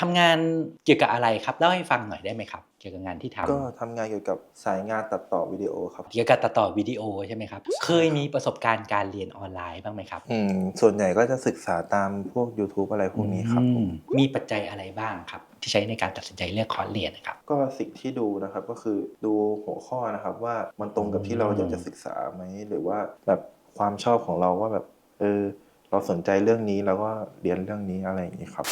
ทำงานเกี่ยวกับอะไรครับเล่าให้ฟังหน่อยได้ไหมครับ เกี่ยวกับงานที่ทำก็ทำงานเกี่ยวกับสายงานตัดต่อวิดีโอครับเกี่ยวกับตัดต่อวิดีโอใช่ไหมครับ เคยมีประสบการณ์การเรียนออนไลน์บ้างไหมครับอืมส่วนใหญ่ก็จะศึกษาตามพวก YouTube อะไรพวกนี้ครับผมอืมมีปัจจัยอะไรบ้างครับที่ใช้ในการตัดสินใจเลือกคอร์สเรียนนะครับก็สิ่งที่ดูนะครับก็คือดูหัวข้อนะครับว่ามันตรงกับที่เราอยากจะศึกษาไหมหรือว่าแบบความชอบของเราว่าแบบเออเราสนใจเรื่องนี้แล้วก็เรียนเรื่องนี้อะไรอย่างนี้ครับ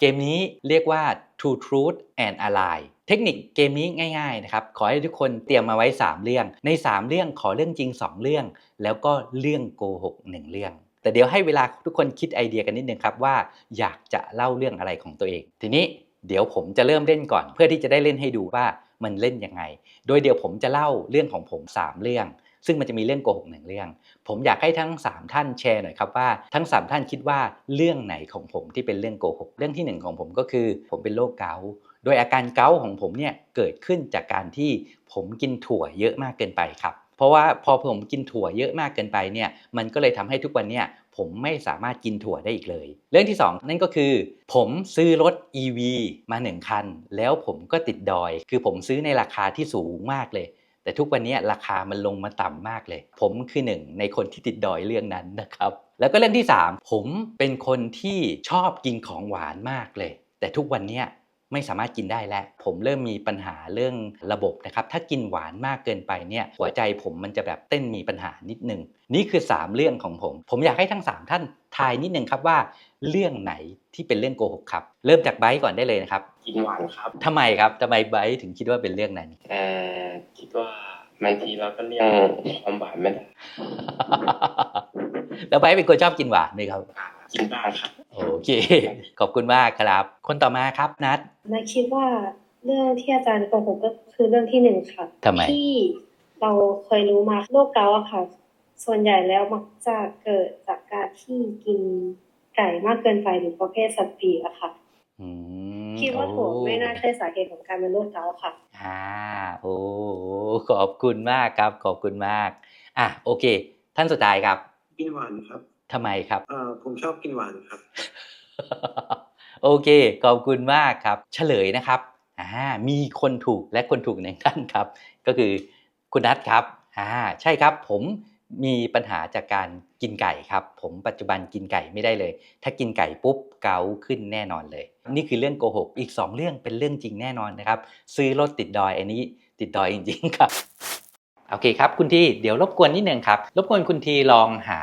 เกมนี้เรียกว่า True Truth and Ally เทคนิคเกมนี้ง่ายๆนะครับ ขอให้ทุกคนเตรียมมาไว้ 3 เรื่อง ใน 3 เรื่องขอเรื่องจริง 2 เรื่อง แล้วก็เรื่องโกหก1เรื่อง แต่เดี๋ยวให้เวลาทุกคนคิดไอเดียกันนิดนึงครับว่าอยากจะเล่าเรื่องอะไรของตัวเอง ทีนี้เดี๋ยวผมจะเริ่มเล่นก่อน เพื่อที่จะได้เล่นให้ดูว่ามันเล่นยังไง โดยเดี๋ยวผมจะเล่าเรื่องของผม 3 เรื่อง ซึ่งมันจะมีเรื่องโกหกหนึ่งเรื่อง ผมอยากให้ทั้ง 3 ท่านแชร์หน่อยครับว่าทั้ง 3 ท่านคิดว่าเรื่องไหนของผมที่เป็นเรื่องโกหกเรื่องที่ 1 ของผมก็คือ ผมเป็นโรคเกาต์โดยอาการเกาต์ของผมเนี่ยเกิดขึ้นจากการที่ผมกินถั่วเยอะมากเกินไปครับเพราะว่าพอผมกินถั่วเยอะมากเกินไปเนี่ยมันก็เลยทำให้ทุกวันเนี่ยผมไม่สามารถกินถั่วได้อีกเลย เรื่องที่ 2 นั่นก็คือ ผมซื้อรถ EV มาหนึ่งคัน แล้วผมก็ติดดอย คือผมซื้อในราคาที่สูงมากเลย แต่ทุกวันนี้ราคามันลงมาต่ำมากเลย ผมคือหนึ่งในคนที่ติดดอยเรื่องนั้นนะครับ แล้วก็เรื่องที่ 3 ผมเป็นคนที่ชอบกินของหวานมากเลย แต่ทุกวันนี้ ไม่สามารถกินได้แล้ว ผมเริ่มมีปัญหาเรื่องระบบนะครับ ถ้ากินหวานมากเกินไปเนี่ยหัวใจผมมันจะแบบเต้นมีปัญหานิดนึง นี่คือ 3 เรื่องของผม ผมอยากให้ทั้ง 3 ท่านทายนิดนึงครับว่า เรื่องไหนที่เป็นเรื่องโกหกครับ เริ่มจากไบร์ทก่อนได้เลยนะครับ กินหวานครับทำไมครับทำไมไบร์ทถึงคิดว่าเป็นเรื่องนั้นเอ่อคิดว่าบางทีเราก็เลี่ยงความหวานไม่ได้แล้วไบร์ทเป็นคนชอบกินหวานไหมครับอ่ากินบ้างครับ โอเค ขอบคุณมากครับ คนต่อมาครับนัดนักคิดว่าเรื่องที่อาจารย์โกหกก็คือเรื่องที่หนึ่งค่ะทำไมที่เราเคยรู้มาโรคเกาต์อะค่ะ ส่วนใหญ่แล้วมักจะเกิดจากการที่กินไก่มากเกินไปหรือประเภทสัตว์ปีกอะค่ะอืมคิดว่าถั่วโอ้ไม่น่าใช่สาเหตุของการเป็นโรคเกาต์ค่ะ อ่า โอ้ขอบคุณมากครับ ขอบคุณมาก อะ โอเค ท่านสุดท้ายครับกินหวานครับ ทำไมครับเอ่อผมชอบกินหวานครับ โอเค ขอบคุณมากครับ เฉลยนะครับอ่ามีคนถูกและคนถูกหนึ่งท่านครับ ก็คือคุณนัทครับอ่าใช่ครับผมมีปัญหาจากการกินไก่ครับ ผมปัจจุบันกินไก่ไม่ได้เลย ถ้ากินไก่ปุ๊บเกาขึ้นแน่นอนเลย นี่คือเรื่องโกหกอีก 2 เรื่องเป็นเรื่องจริงแน่นอนนะครับ ซื้อรถติดดอยอันนี้ติดดอยจริงๆครับ โอเคครับ คุณทีเดี๋ยวรบกวนนิดนึงครับ รบกวนคุณทีลองหา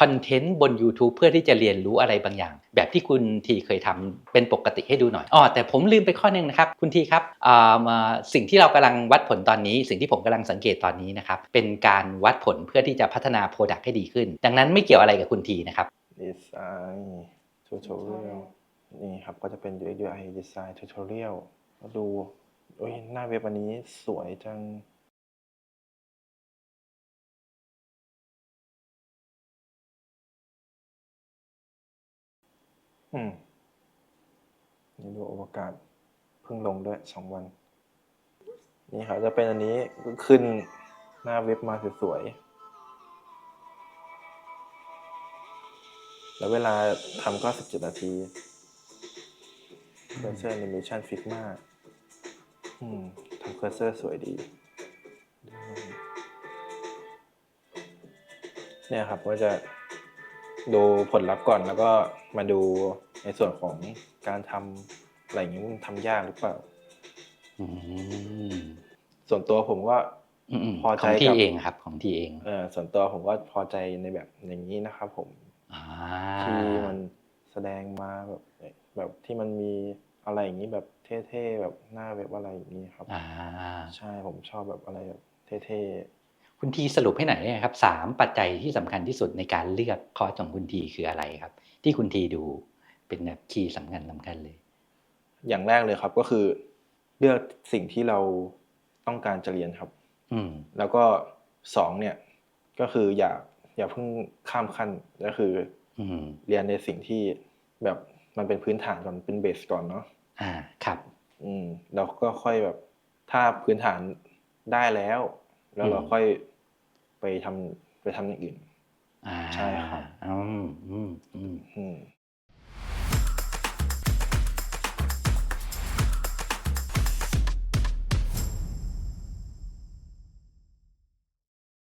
คอนเทนต์บน YouTube เพื่อที่จะเรียนรู้อะไรบางอย่าง แบบที่คุณทีเคยทำเป็นปกติให้ดูหน่อยอ๋อแต่ผมลืมไปข้อหนึงนะครับ คุณทีครับสิ่งที่เรากำลังวัดผลตอนนี้ สิ่งที่ผมกำลังสังเกตตอนนี้นะครับ เป็นการวัดผลเพื่อที่จะพัฒนาโปรดักต์ให้ดีขึ้น ดังนั้นไม่เกี่ยวอะไรกับคุณทีนะครับ Design Tutorial นี่ครับก็จะเป็น UX UI Design Tutorial มาดูโอ้ยหน้าเว็บอันนี้สวยจัง อืมนี่ดูอวกาศเพิ่งลงด้วยสองวัน นี่ครับจะเป็นอันนี้ขึ้นหน้าเว็บมาสวยๆแล้วเวลาทำก็17นาทีเคอร์เซอร์ Animation Figma อืมทำเคอร์เซอร์สวยดีเนี่ยครับก็จะดูผลลัพธ์ก่อนแล้วก็ มาดูในส่วนของการทำอะไรอย่างนี้มันทำยากหรือเปล่าอืมส่วนตัวผมก็อืมๆพอขใจองที่กับเองครับ ของที่เองเออส่วนตัวผมก็พอใจในแบบอย่างนี้นะครับ ผมอ่าที่มันแสดงมาแบบแบบที่มันมีอะไรอย่างนี้แบบเท่ๆแบบหน้าเว็บอะไรอย่างนี้ครับอ่าใช่ผมชอบแบบอะไรแบบเท่ คุณทีสรุปให้หน่อยได้ไหมครับสามปัจจัยที่สำคัญที่สุดในการเลือกคอร์สของคุณทีคืออะไรครับ ที่คุณทีดูเป็นแบบคีย์สำคัญสำคัญเลยๆอย่างแรกเลยครับก็คือ เลือกสิ่งที่เราต้องการจะเรียนครับ อืมแล้วก็สองเนี่ย ก็คืออย่าอย่าเพิ่งข้ามขั้นก็คือ อืมเรียนในสิ่งที่แบบมันเป็นพื้นฐานก่อนเป็นเบสก่อนเนาะอ่าครับ อืมเราก็ค่อยแบบถ้าพื้นฐานได้แล้ว แล้วเราอืมค่อย ไปทำไปทำอย่างอื่น อ่าใช่ครับอืมอืมอืมอืม